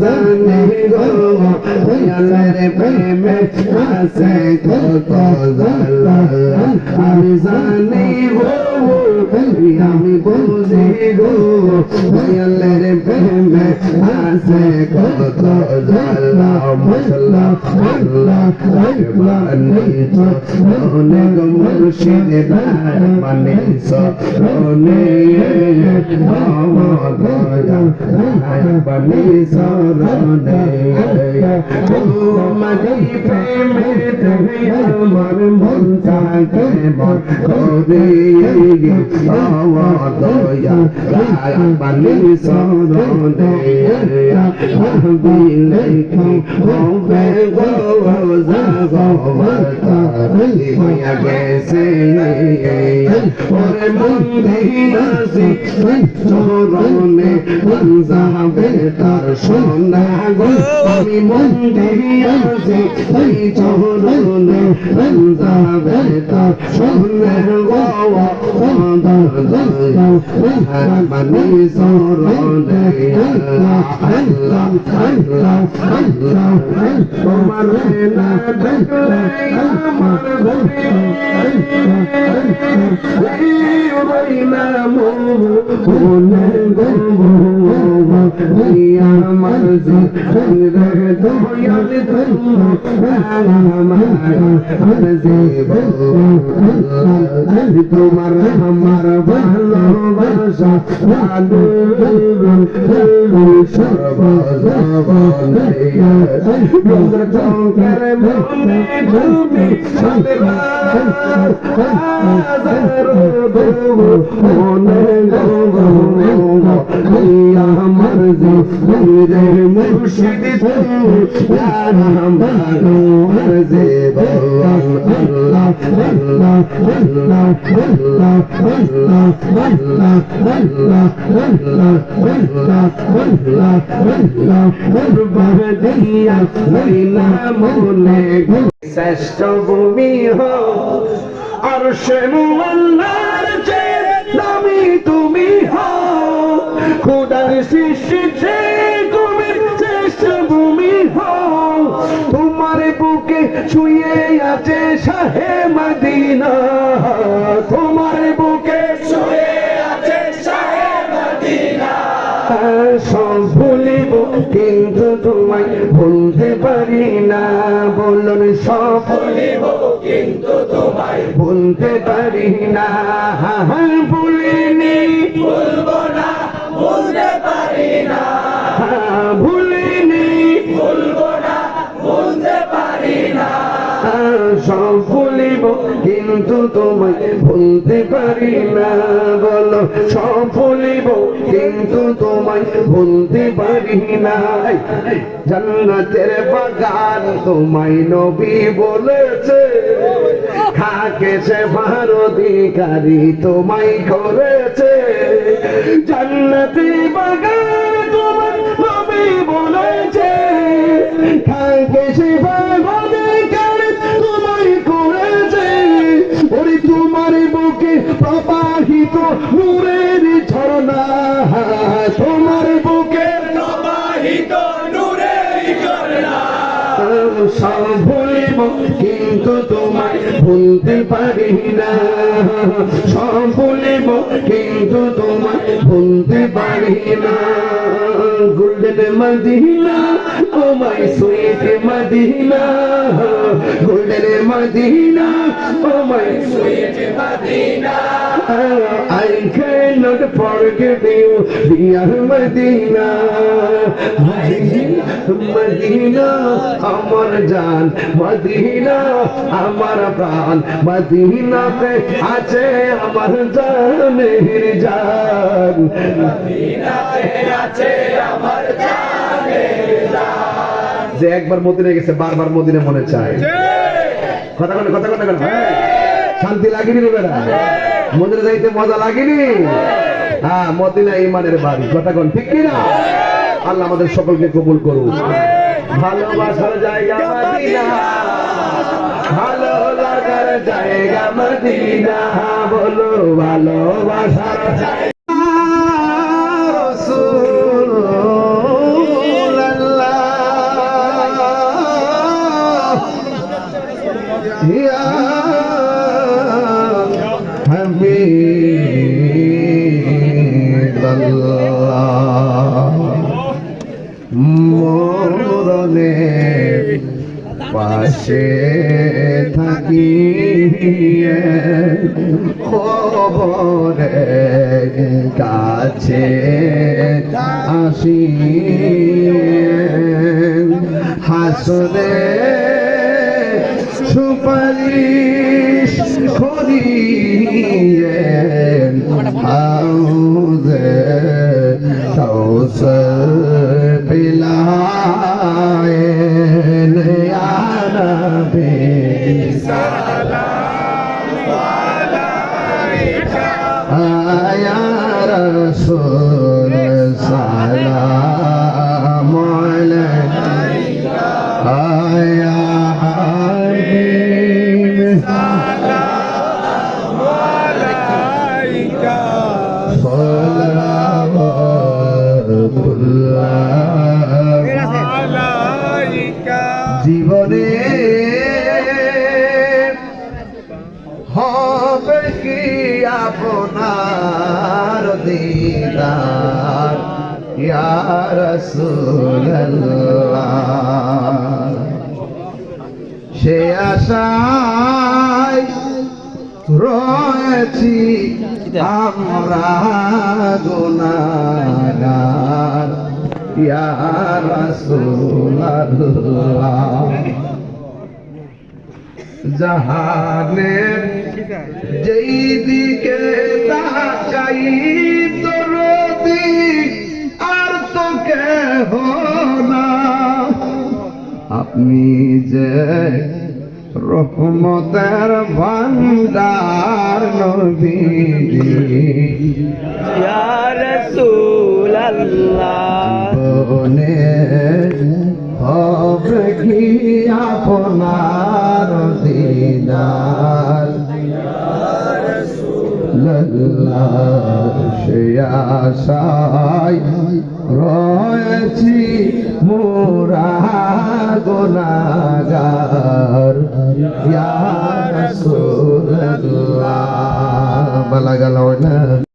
জানে প্রেমে আসে কত জালা আমি জানি গো আমি বুঝি গো দয়ালের প্রেমে আসে কত জালা মশলা আল্লাহ রাব্বানি তো অনেক মুর্শিদ রাব্বানি সো অনেক আমার দয়া রাব্বানি সো আমার মন থাকে গেছে মন্দির চরণে তার না গো আমি মন্দিরে আসে সেই চরণ রন্দা বেতা সোনা গো সদা দয়া মনে সরণ আল্লাহ আল্লাহ আল্লাহ আল্লাহ তোমার না দেখলে আমার ভক্ত ভক্ত ভক্ত ভক্ত ভক্ত مرضی تن رہ دو یاد تن مرضی بل تمہار ہمارا بھلا برسا لالو شربا زبا لیا بندر جاؤں کر بھومی بھومی شبار آزار بھومی ہونے لوگوں یا مرضی শ্রেষ্ঠ ভূমি আর দামি তুমি হো খুদার সৃষ্টি তুমি শ্রেষ্ঠ তোমার বুকে ছুঁয়ে আছে শাহে মদিনা। তোমার বুকে ছুঁয়ে আছে শাহে মদিনা। সব ভুলিব, কিন্তু তোমায় ভুলতে পারি না। বলুন, সব ভুলিব, কিন্তু তোমায় ভুলতে পারি না। ভুলিনি। ভুলবো না, ভুলতে পারি তোমায় ভুলতে পারি না, বলো সব ভুলিব কিন্তু তোমায় ভুলতে পারি না। জান্নাতের বাগান তোমায় নবী বলেছে। খাকে সে ভারধিকারী তোমায় করেছে। জান্নাতি বাগান তোমার বুকে প্রবাহিত নূরে সব ভুলিব কিন্তু তোমায় ভুলতে পারি না। সব ভুলিব কিন্তু তোমায় ভুলতে পারি না। Golden Medina oh my Medina golden Medina oh my Medina. I cannot forget you, dear Medina. Medina আমার জান মদিনা আমার প্রাণ মদিনাতে আছে আমার জানের জান। মদিনাতে আছে আমার জান। যে একবার মদিনে গেছে বারবার মদিনে মনে চায়। কথা বলে কথা কথা বলে শান্তি লাগেনি রে বেড়া। মন্দিরে যাইতে মজা লাগেনি। হ্যাঁ মদিনা ইমানের বাড়ি। কথা কোন ঠিক কিনা? আল্লাহ আমাদের সকলকে কবুল করুন ভালোবাসার জায়গা মদিনা। ভালো লাগার জায়গা মদিনা। বলো ভালোবাসার মরণের পাশে থাকি খবরে কাছে আসি। হাসরে সুপারিশ করিয়ে হাউজে কাউসার পিলায়েন ইয়া নবী রাসূল দিদার ইয়া রাসূলুল্লাহ। সে আশায় রয়েছি আমরা গুনাগার ইয়া রাসূলুল্লাহ। জাহানের যেই দিকে তাকাই না আপনি যে রহমতের ভান্ডার নবী। জীবনে হবে কি আপনার দিদার? সে আশায় রয়েছি মোরা গোনাগার ইয়া রাসূলুল্লাহ। বলা গেল